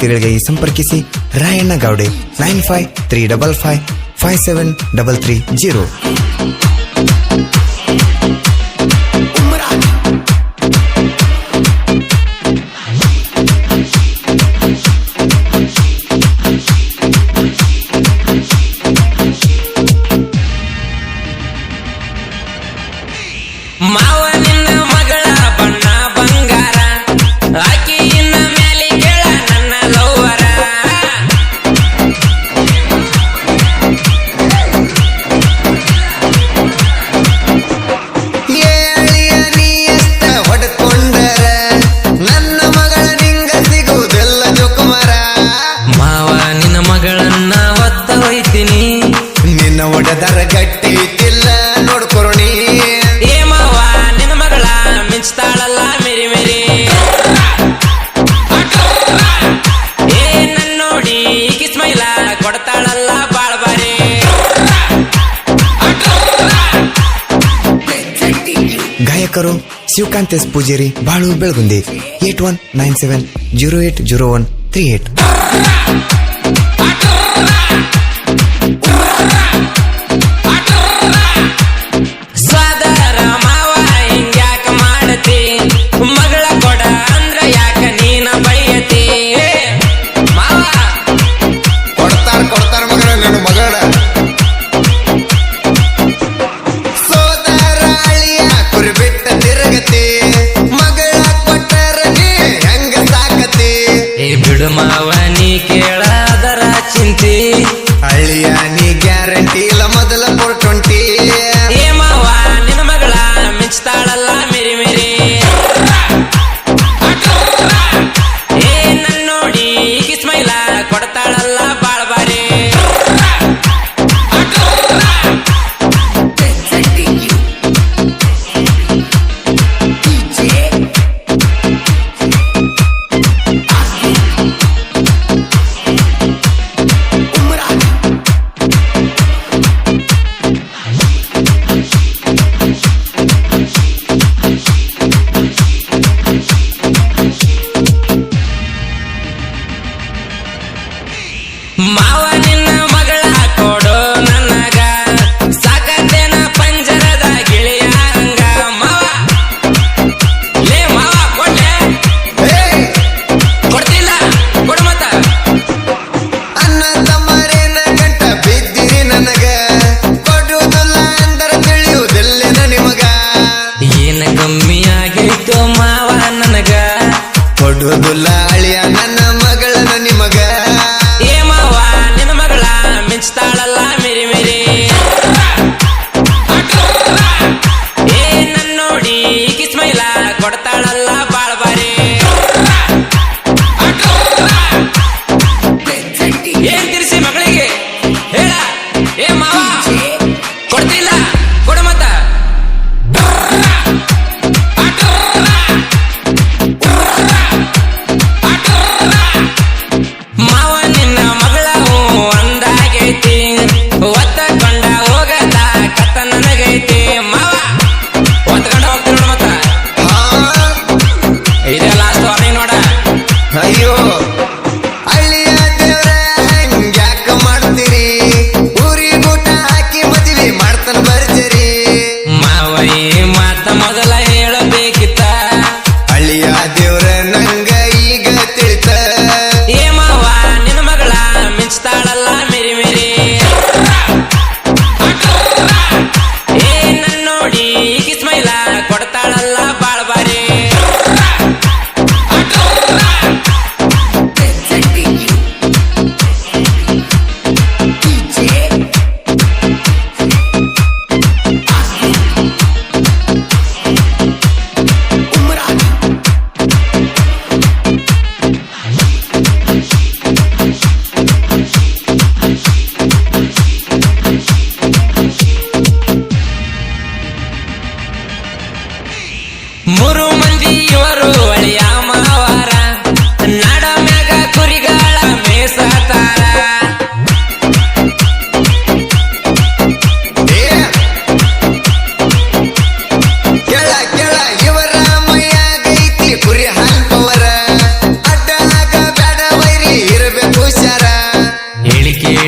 ತಿರುಳಿಗೆ ಸಂಪರ್ಕಿಸಿ Rayanna Gowde nine five three double five five seven double three zero My Karo Shivakant S Poojeri, Balu Belagundi eight one nine seven zero eight zero one three eight ಮಾವನಿ ಕೇಳ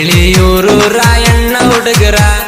ತಿಳಿಯೂರು ರಾಯಣ್ಣ ಹುಡುಗರ.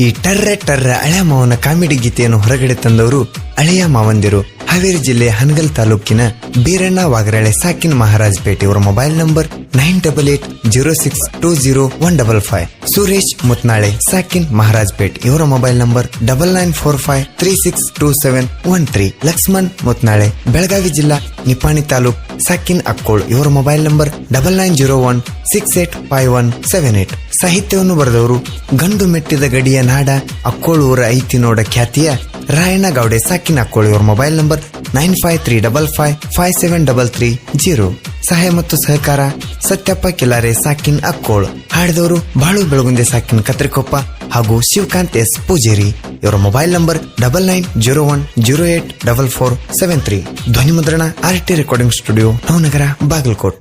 ಈ ಟರ್ರೆ ಟರ್ರ ಹಳೆಯ ಮಾವನ comedy ಗೀತೆಯನ್ನು ಹೊರಗಡೆ ತಂದವರು ಹಳೆಯ ಮಾವಂದಿರು. ಹಾವೇರಿ ಜಿಲ್ಲೆ ಹನಗಲ್ ತಾಲೂಕಿನ ಬೀರಣ್ಣ ವಾಗರಳೆ ಸಾಕಿನ್ ಮಹಾರಾಜ್ ಪೇಟೆ ಇವರ mobile number nine double eight zero six two zero one double five. Suresh Mutnale ಸಾಕಿನ್ Maharaj Pet ಇವರ mobile number double nine four five three six two seven one three. Laxman Mutnale, Belagavi ಜಿಲ್ಲಾ ನಿಪಾಣಿ ತಾಲೂಕ್ ಸಾಕಿನ್ ಅಕ್ಕೋಳ್ ಇವರ mobile number double nine zero one six eight five one seven eight. ಸಾಹಿತ್ಯವನ್ನು ಬರೆದವರು ಗಂಡು ಮೆಟ್ಟಿದ ಗಡಿಯ ನಾಡ ಅಕ್ಕೋಳ್ ಊರ ಐತಿ ನೋಡ ಖ್ಯಾತಿಯ ರಾಯಣ್ಣ ಗೌಡೆ ಸಾಕಿನ ಅಕ್ಕೋಳು ಇವರ mobile number nine five three double five five seven double three zero. ಸಹಾಯ ಮತ್ತು ಸಹಕಾರ ಸತ್ಯಪ್ಪ ಕಿಲಾರೆ ಸಾಕಿನ್ ಅಕ್ಕೋಳ್. ಹಾಡಿದವರು ಬಾಳು ಬೆಳಗುಂದೆ ಸಾಕಿನ್ ಕತ್ರಿಕೊಪ್ಪ ಹಾಗೂ ಶಿವಕಾಂತ್ ಎಸ್ ಪೂಜೇರಿ. ಇವರ mobile number double nine zero one zero eight double four seven three. ಧ್ವನಿ ಮುದ್ರಣ R T recording studio Navanagar Bagalkot.